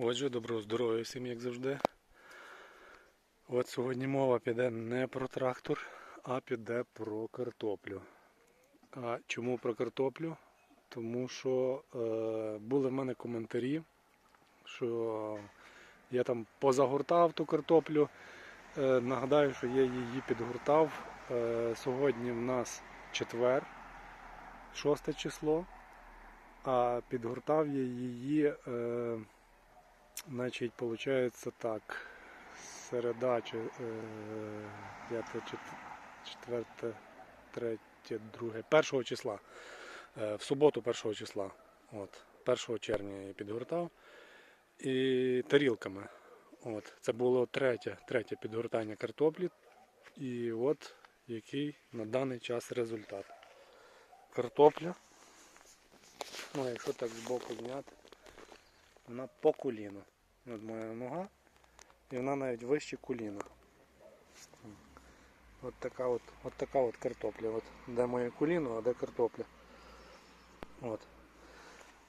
Отже, доброго здоров'я всім, як завжди. От сьогодні мова піде не про трактор, а піде про картоплю. А чому про картоплю? Тому що е, були в мене коментарі, що я там позагортав ту картоплю. Е, нагадаю, що я її підгортав. Е, сьогодні в нас четвер, 6 число, а підгортав я її. Е, Значить, виходить так. Середа, чи, е, п'яте, чет- четверте, третє, друге, першого числа. Е, в суботу першого числа. От, 1 червня я підгортав. І тарілками. От, це було третє, третє підгортання картоплі. І от який на даний час результат. Картопля. Ну, якщо так збоку зняти вона по коліну. От моя нога. І вона навіть вище коліна. От така от, от така от картопля. От де моє коліно, а де картопля. От.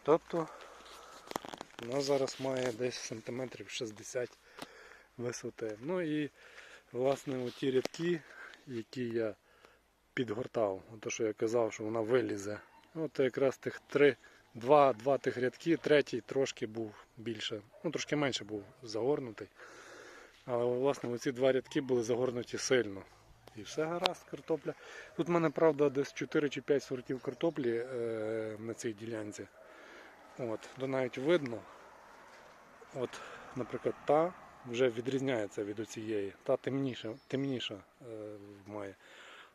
Тобто вона зараз має десь сантиметрів 60 висоти. Ну і власне оті рядки, які я підгортав, то що я казав, що вона вилізе. От якраз тих три Два, два тих рядки, третій трошки був більше, ну трошки менше був загорнутий. Але власне оці два рядки були загорнуті сильно. І все гаразд, картопля. Тут в мене, правда, десь 4 чи 5 сортів картоплі е, на цій ділянці. От, то навіть видно. От, наприклад, та вже відрізняється від оцієї. Та темніша, темніша е, має.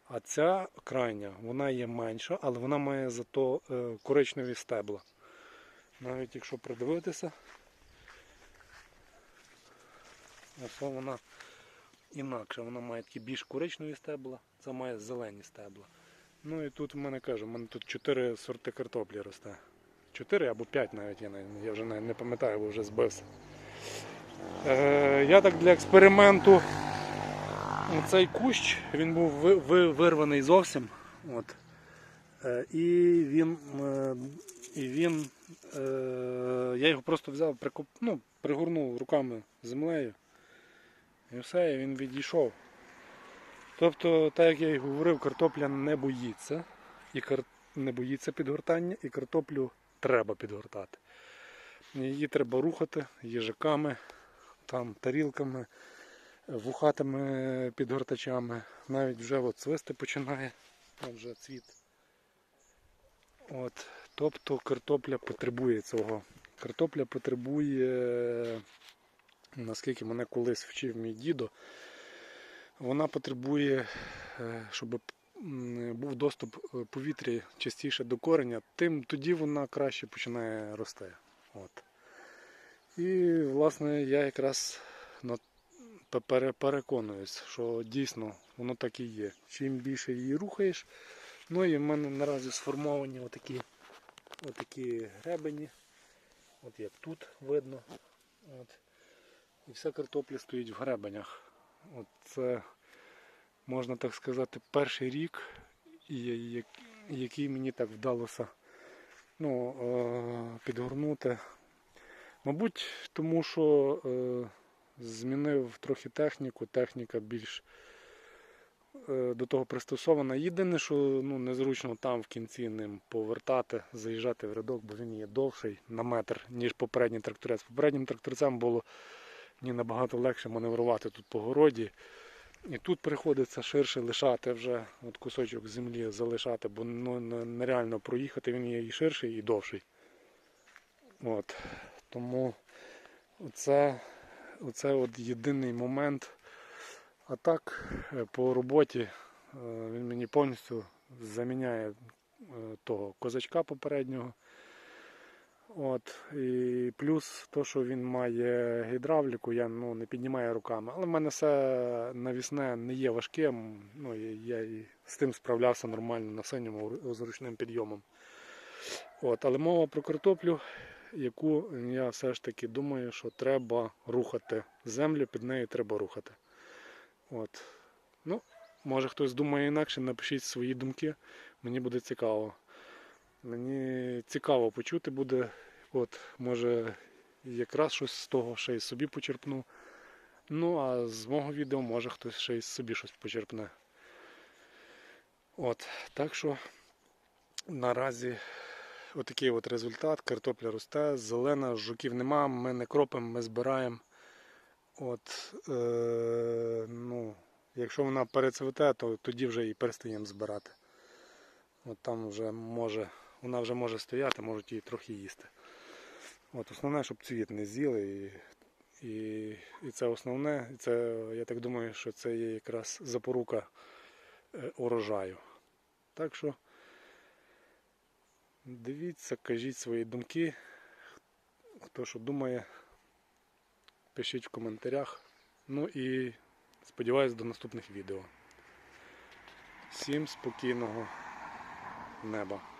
А ця крайня, вона є менша, але вона має зато е, коричневі стебла. Навіть якщо придивитися, ось вона інакша. Вона має такі більш коричневі стебла, це має зелені стебла. Ну і тут в мене кажу, в мене тут 4 сорти картоплі росте. 4 або 5 навіть, я, я вже не пам'ятаю, бо вже збився. Е, я так для експерименту цей кущ він був ви- ви- вирваний зовсім. От. Е, І він, е, і він е, я його просто взяв, прикоп, ну, пригорнув руками землею. І все, і він відійшов. Тобто, так як я і говорив, картопля не боїться, і кар... не боїться підгортання, і картоплю треба підгортати. Її треба рухати їжаками, там, тарілками вухатими підгортачами. Навіть вже от свисти починає, вже цвіт. От, тобто картопля потребує цього. Картопля потребує, наскільки мене колись вчив мій дідо, вона потребує, е, щоб був доступ е, повітря частіше до кореня, тим тоді вона краще починає рости. От. І, власне, я якраз переконуюсь, що дійсно воно так і є. Чим більше її рухаєш, ну і в мене наразі сформовані отакі, отакі гребені. От як тут видно. От. І вся картопля стоїть в гребенях. От це, можна так сказати, перший рік, який мені так вдалося ну, е, підгорнути. Мабуть, тому що е, змінив трохи техніку, техніка більш е, до того пристосована. Єдине, що ну, незручно там в кінці ним повертати, заїжджати в рядок, бо він є довший на метр, ніж попередній тракторець. Попереднім тракторцем було мені набагато легше маневрувати тут по городі. І тут приходиться ширше лишати вже от кусочок землі залишати, бо ну, нереально проїхати, він є і ширший, і довший. От. Тому це, оце от єдиний момент. А так, е, по роботі е, він мені повністю заміняє е, того козачка попереднього. От, і плюс то, що він має гідравліку, я ну, не піднімаю руками. Але в мене все навісне не є важким. Ну, я і з тим справлявся нормально на синьому з ручним підйомом. От, але мова про картоплю, яку я все ж таки думаю, що треба рухати. Землю під нею треба рухати. От. Ну, може хтось думає інакше, напишіть свої думки. Мені буде цікаво. Мені цікаво почути буде, от, може, якраз щось з того ще й собі почерпну. Ну, а з мого відео може хтось ще й собі щось почерпне. От, так що наразі отакий от результат. Картопля росте, зелена, жуків нема, ми не кропимо, ми збираємо. От, е, ну, якщо вона перецвіте, то тоді вже і перестаємо збирати. От там вже може, вона вже може стояти, можуть її трохи їсти. От основне, щоб цвіт не з'їли. І, і, і це основне. І це, я так думаю, що це є якраз запорука е, урожаю. Так що дивіться, кажіть свої думки. Хто що думає, пишіть в коментарях. Ну і сподіваюсь до наступних відео. Всім спокійного неба.